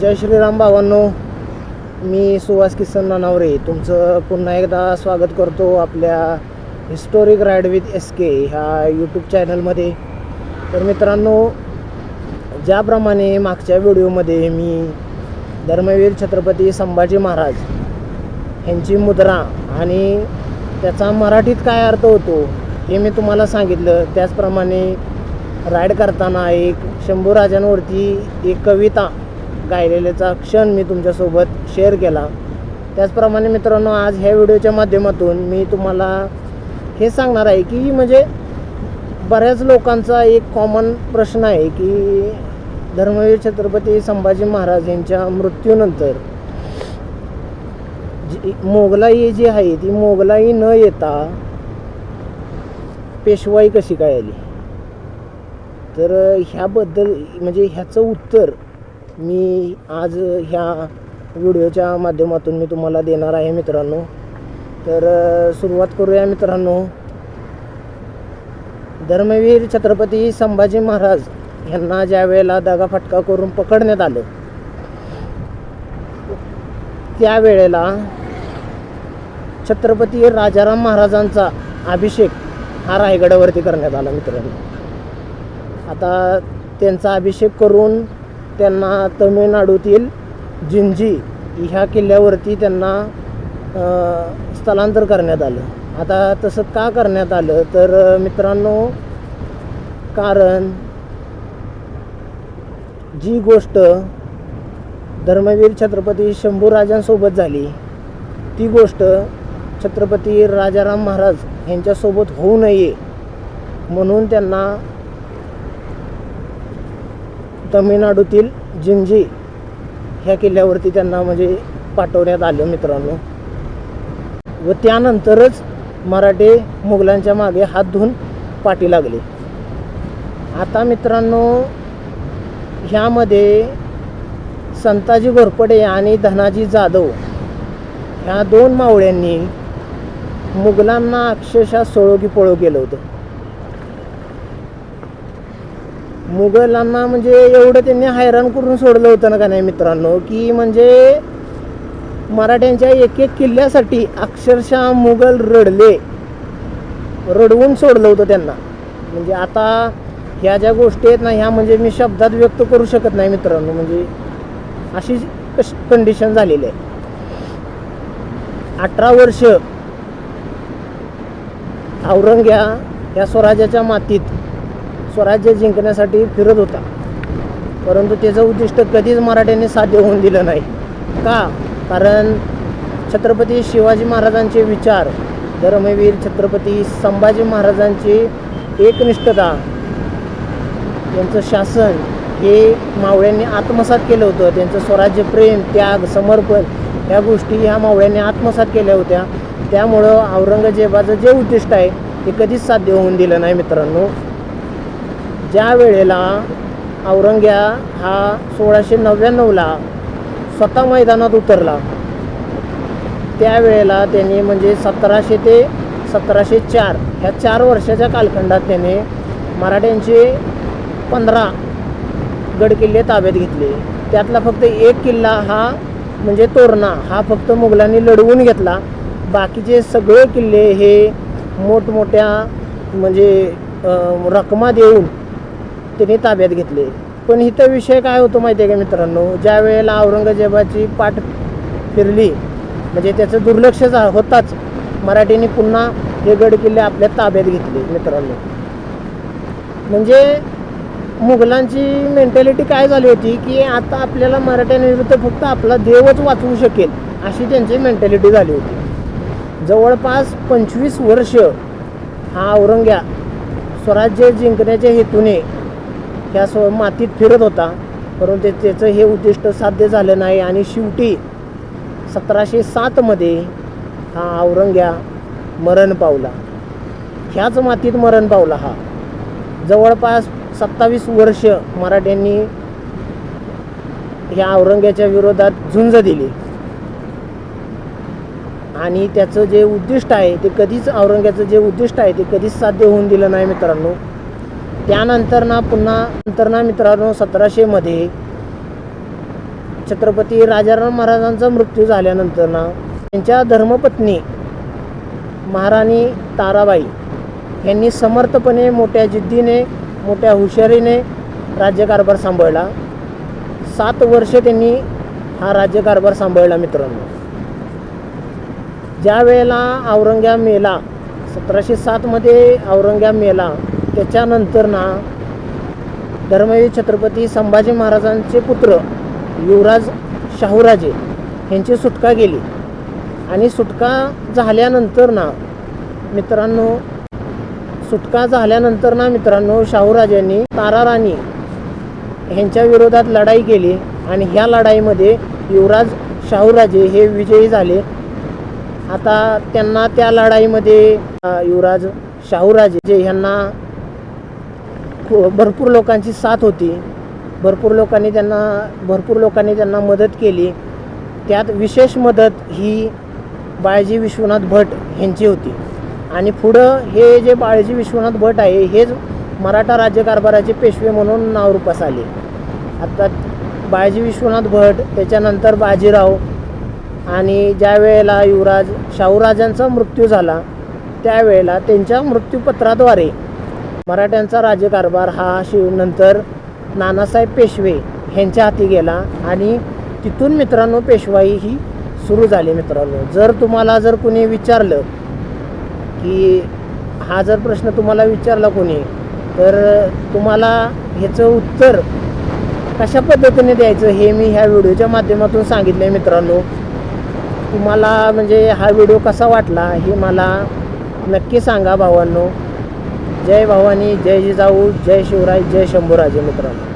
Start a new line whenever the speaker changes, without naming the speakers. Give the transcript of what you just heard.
जय श्रीराम भावांनो मी सुहास किसन नानावरे. तुमचं पुन्हा एकदा स्वागत करतो आपल्या historic ride with S K ह्या यूट्यूब चॅनलमध्ये तर मित्रांनो ज्याप्रमाणे मागच्या व्हिडिओमध्ये मी धर्मवीर छत्रपती संभाजी महाराज ह्यांची मुद्रा आणि त्याचा मराठीत काय अर्थ होतो हे मी तुम्हाला सांगितलं. त्याचप्रमाणे राईड करताना एक शंभू राजांवरती एक कविता गायलेल्याचा क्षण मी तुमच्यासोबत शेअर केला. त्याचप्रमाणे मित्रांनो आज ह्या व्हिडिओच्या माध्यमातून मी तुम्हाला हे सांगणार आहे की म्हणजे बऱ्याच लोकांचा एक कॉमन प्रश्न आहे की धर्मवीर छत्रपती संभाजी महाराज यांच्या मृत्यूनंतर जी मोगलाई जी आहे ती मोगलाई न येता पेशवाई कशी काय आली? तर ह्याबद्दल म्हणजे ह्याचं उत्तर मी आज ह्या व्हिडिओच्या माध्यमातून मी तुम्हाला देणार आहे मित्रांनो. तर सुरुवात करूया मित्रांनो. धर्मवीर छत्रपती संभाजी महाराज यांना ज्या वेळेला दगाफटका करून पकडण्यात आलं त्यावेळेला छत्रपती राजाराम महाराजांचा अभिषेक हा रायगडावरती करण्यात आला मित्रांनो. आता त्यांचा अभिषेक करून त्यांना तमिळनाडूतील जिंजी ह्या किल्ल्यावरती त्यांना स्थलांतर करण्यात आलं. आता तसं का करण्यात आलं? तर मित्रांनो कारण जी गोष्ट धर्मवीर छत्रपती शंभूराजांसोबत झाली ती गोष्ट छत्रपती राजाराम महाराज यांच्यासोबत होऊ नये म्हणून त्यांना तमिळनाडूतील जिंजी ह्या किल्ल्यावरती त्यांना म्हणजे पाठवण्यात आलं मित्रांनो. व त्यानंतरच मराठे मुघलांच्या मागे हात धुवून पाठी लागले. आता मित्रांनो ह्यामध्ये संताजी घोरपडे आणि धनाजी जाधव ह्या दोन मावळ्यांनी मुघलांना अक्षरशः सोळोगी पळो केलं होतं. मुघलांना म्हणजे एवढं त्यांनी हैराण करून सोडलं होतं ना का नाही मित्रांनो? की म्हणजे मराठ्यांच्या एक एक किल्ल्यासाठी अक्षरशः मुघल रडले. रडवून सोडलं होतं त्यांना. म्हणजे आता ह्या ज्या गोष्टी आहेत ना ह्या म्हणजे मी शब्दात व्यक्त करू शकत नाही मित्रांनो. म्हणजे अशी कश कंडिशन झालेली आहे. अठरा वर्ष औरंग्या या स्वराज्याच्या मातीत स्वराज्य जिंकण्यासाठी फिरत होता. परंतु त्याचं उद्दिष्ट कधीच मराठ्यांनी साध्य होऊन दिलं नाही. का? कारण छत्रपती शिवाजी महाराजांचे विचार धर्मवीर छत्रपती संभाजी महाराजांची एकनिष्ठता यांचं शासन हे मावळ्यांनी आत्मसात केलं होतं. त्यांचं स्वराज्य प्रेम त्याग समर्पण ह्या गोष्टी ह्या मावळ्यांनी आत्मसात केल्या होत्या. त्यामुळं औरंगजेबाचं जे उद्दिष्ट आहे ते कधीच साध्य होऊन दिलं नाही मित्रांनो. ज्या वेळेला औरंग्या हा सोळाशे नव्याण्णवला स्वतः मैदानात उतरला त्यावेळेला त्यांनी म्हणजे सतराशे ते सतराशे चार ह्या चार वर्षाच्या कालखंडात त्याने मराठ्यांचे पंधरा गडकिल्ले ताब्यात घेतले. त्यातला फक्त एक किल्ला हा म्हणजे तोरणा हा फक्त मुघलांनी लढवून घेतला. बाकीचे सगळे किल्ले हे मोठमोठ्या म्हणजे रकमा देऊन त्यांनी ताब्यात घेतले. पण इथं विषय काय होतो माहिती आहे का मित्रांनो? ज्या वेळेला औरंगजेबाची पाठ फिरली म्हणजे त्याचं दुर्लक्ष झा होताच मराठीने पुन्हा हे गड किल्ले आपल्या ताब्यात घेतले मित्रांनो. म्हणजे मुघलांची मेंटॅलिटी काय झाली होती की आता आपल्याला मराठ्यांविरुद्ध फक्त आपला देवच वाचवू शकेल अशी त्यांची मेंटॅलिटी झाली होती. जवळपास पंचवीस वर्ष हा औरंग्या स्वराज्य जिंकण्याच्या हेतूने ह्या स्व मातीत फिरत होता. परंतु त्याचं हे उद्दिष्ट साध्य झालं नाही आणि शेवटी सतराशे सातमध्ये हा औरंग्या मरण पावला. ह्याच मातीत मरण पावला हा. जवळपास सत्तावीस वर्ष मराठ्यांनी ह्या औरंग्याच्या विरोधात झुंज दिली. आणि त्याचं जे उद्दिष्ट आहे ते कधीच औरंग्याचं जे उद्दिष्ट आहे ते कधीच साध्य होऊन दिलं नाही मित्रांनो. त्यानंतर ना पुन्हा नंतर ना मित्रांनो सतराशेमध्ये छत्रपती राजाराम महाराजांचा मृत्यू झाल्यानंतर ना त्यांच्या धर्मपत्नी महाराणी ताराबाई यांनी समर्थपणे मोठ्या जिद्दीने मोठ्या हुशारीने राज्यकारभार सांभाळला. सात वर्ष त्यांनी हा राज्यकारभार सांभाळला मित्रांनो. ज्या वेळेला औरंग्या मेला सतराशे सातमध्ये औरंग्या मेला त्याच्यानंतर ना धर्मवीर छत्रपती संभाजी महाराजांचे पुत्र युवराज शाहूराजे यांची सुटका गेली आणि सुटका झाल्यानंतर ना मित्रांनो सुटका झाल्यानंतर ना मित्रांनो शाहूराजांनी ताराराणी ह्यांच्या विरोधात लढाई केली. आणि ह्या लढाईमध्ये युवराज शाहूराजे हे विजयी झाले. आता त्यांना त्या लढाईमध्ये युवराज शाहूराजे जे ह्यांना खू- भरपूर लोकांची साथ होती. भरपूर लोकांनी त्यांना भरपूर लोकांनी त्यांना मदत केली. त्यात विशेष मदत ही बाळजी विश्वनाथ भट ह्यांची होती. आणि पुढं हे जे बाळजी विश्वनाथ भट आहे हेच मराठा राज्यकारभाराचे पेशवे म्हणून नावरूपास आले. आता बाळजी विश्वनाथ भट त्याच्यानंतर बाजीराव आणि ज्या वेळेला युवराज शाहूराजांचा मृत्यू झाला त्यावेळेला त्यांच्या मृत्यूपत्राद्वारे मराठ्यांचा राज्यकारभार हा शिव नंतर नानासाहेब पेशवे ह्यांच्या हाती गेला आणि तिथून मित्रांनो पेशवाई ही सुरू झाली मित्रांनो. जर तुम्हाला जर कोणी विचारलं की हा जर प्रश्न तुम्हाला विचारला कोणी तर तुम्हाला ह्याचं उत्तर कशा पद्धतीने द्यायचं हे मी ह्या व्हिडिओच्या माध्यमातून सांगितलं आहे मित्रांनो. तुम्हाला म्हणजे हा व्हिडिओ कसा वाटला हे मला नक्की सांगा भावांनो. जय भवानी जय जिजाऊ जय शिवराय जय शंभूराजे मित्रांनो.